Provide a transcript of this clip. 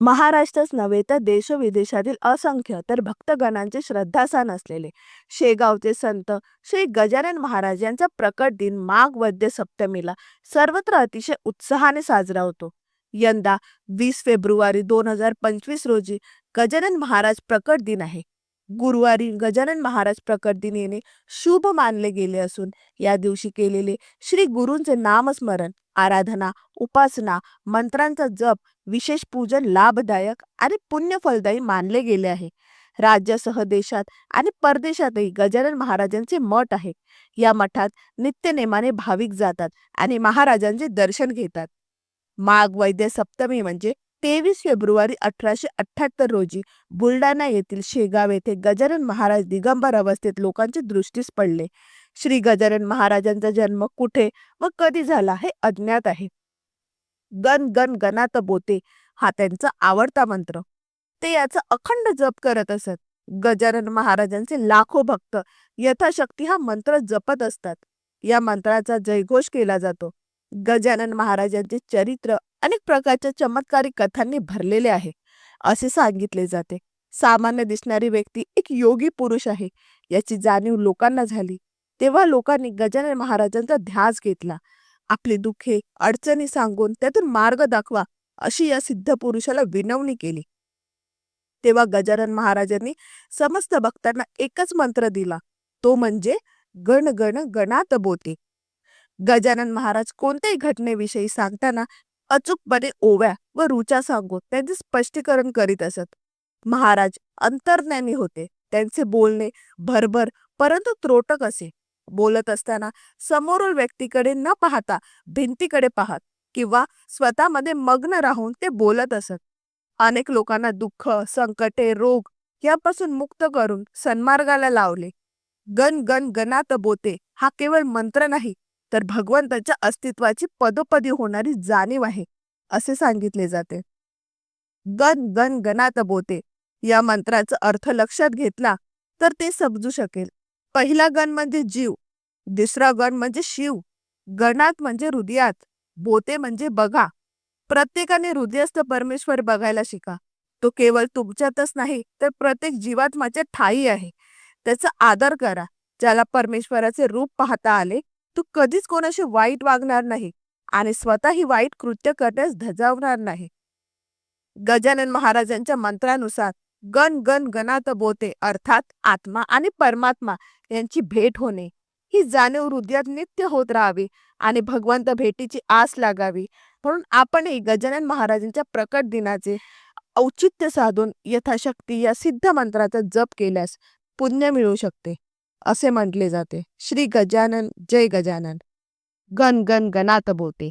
महाराष्ट्रच नव्हे तर देशविदेशातील असंख्य तर भक्तगणांचे श्रद्धास्थान असलेले शेगावचे संत श्री गजानन महाराज यांचा प्रकट दिन माघ वद्य सप्तमीला सर्वत्र अतिशय उत्साहाने साजरा होतो. यंदा वीस फेब्रुवारी दोन हजार पंचवीस रोजी गजानन महाराज प्रकट दिन आहे. गुरुवारी गजानन महाराज प्रकट दिन येणे शुभ मानले गेले असून या दिवशी केलेले श्री गुरूंचे नामस्मरण आराधना उपासना मंत्रांचा जप विशेष पूजन लाभदायक आणि पुण्यफलदायी मानले गेले आहे. राज्यासह देशात आणि परदेशातही गजानन महाराजांचे मठ आहे. या मठात नित्यनेमाने भाविक जातात आणि महाराजांचे दर्शन घेतात. माघ वैद्य सप्तमी म्हणजे तेवीस फेब्रुवारी अठराशे अठ्ठ्याहत्तर रोजी बुलढाणा येथील शेगाव येथे गजानन महाराज दिगंबर अवस्थेत लोकांचे दृष्टीस पडले. श्री गजानन महाराजांचा जन्म कुठे? व कधी झाला? हे अज्ञात आहे. गण गण गणात बोते. हा त्यांचा आवडता मंत्र. ते याचा अखंड जप करत असत. गजानन महाराजांचे लाखो भक्त यथाशक्ती हा मंत्र जपत असतात. या मंत्राचा जयघोष केला जातो. गजानन महाराजांचे चरित्र अनेक प्रकारच्या चमत्कारी कथांनी भरलेले आहे. असे सांगितले जाते. सामान्य दिसणारी व्यक्ती एक योगी पुरुष आहे. याची जाणीव लोकांना झाली. तेव्हा लोकांनी गजानन महाराजांचा ध्यास घेतला. आपली दुःखे अडचणी सांगून त्यातून मार्ग दाखवा अशी या सिद्ध पुरुषाला विनवणी केली. तेव्हा गजानन महाराजांनी समस्त भक्तांना एकच मंत्र दिला. तो म्हणजे गण गण गणात बोते. गजानन महाराज कोणत्याही घटनेविषयी सांगताना अचूकपणे ओव्या व रुचा सांगून त्यांचे स्पष्टीकरण करीत असत. महाराज अंतर्ज्ञानी होते. त्यांचे बोलणे भरभर परंतु त्रोटक असे. बोलत असताना समोरील व्यक्तीकडे न पाहता भिंतीकडे पाहत किंवा स्वतःमध्ये मग्न राहून ते बोलत असत. अनेक लोकांना दुःख संकटे रोग यापासून मुक्त करून सन्मार्गाला लावले. गण गण गणात बोते हा केवळ मंत्र नाही तर भगवंताच्या अस्तित्वाची पदोपदी होणारी जाणीव आहे असे सांगितले जाते. गण गण गणात बोते या मंत्राचा अर्थ लक्षात घेतला तर ते समजू शकेल. पहिला गण म्हणजे जीव दुसरा गण म्हणजे शिव. गणात म्हणजे हृदयात बोते म्हणजे बघा. प्रत्येकाने हृदयस्थ परमेश्वर बघायला शिका. तो केवळ तुमच्यातच नाही तर प्रत्येक जीवात्माच्या ठाई आहे. त्याचा आदर करा. ज्याला परमेश्वराचे रूप पाहता आले तो कधीच कोणाशी वाईट वागणार नाही आणि स्वतःही वाईट कृत्य करण्यास धजावणार नाही. गजानन महाराजांच्या मंत्रानुसार गण गण गणात बोते अर्थात आत्मा आणि परमात्मा यांची भेट होणे. ही जाणीव हृदयात नित्य होत राहावी आणि भगवंत भेटीची आस लागावी. म्हणून आपणही गजानन महाराजांच्या प्रकट दिनाचे औचित्य साधून यथाशक्ती या सिद्ध मंत्राचा जप केल्यास पुण्य मिळू शकते असे म्हटले जाते. श्री गजानन जय गजानन. गण गण गणात बोलते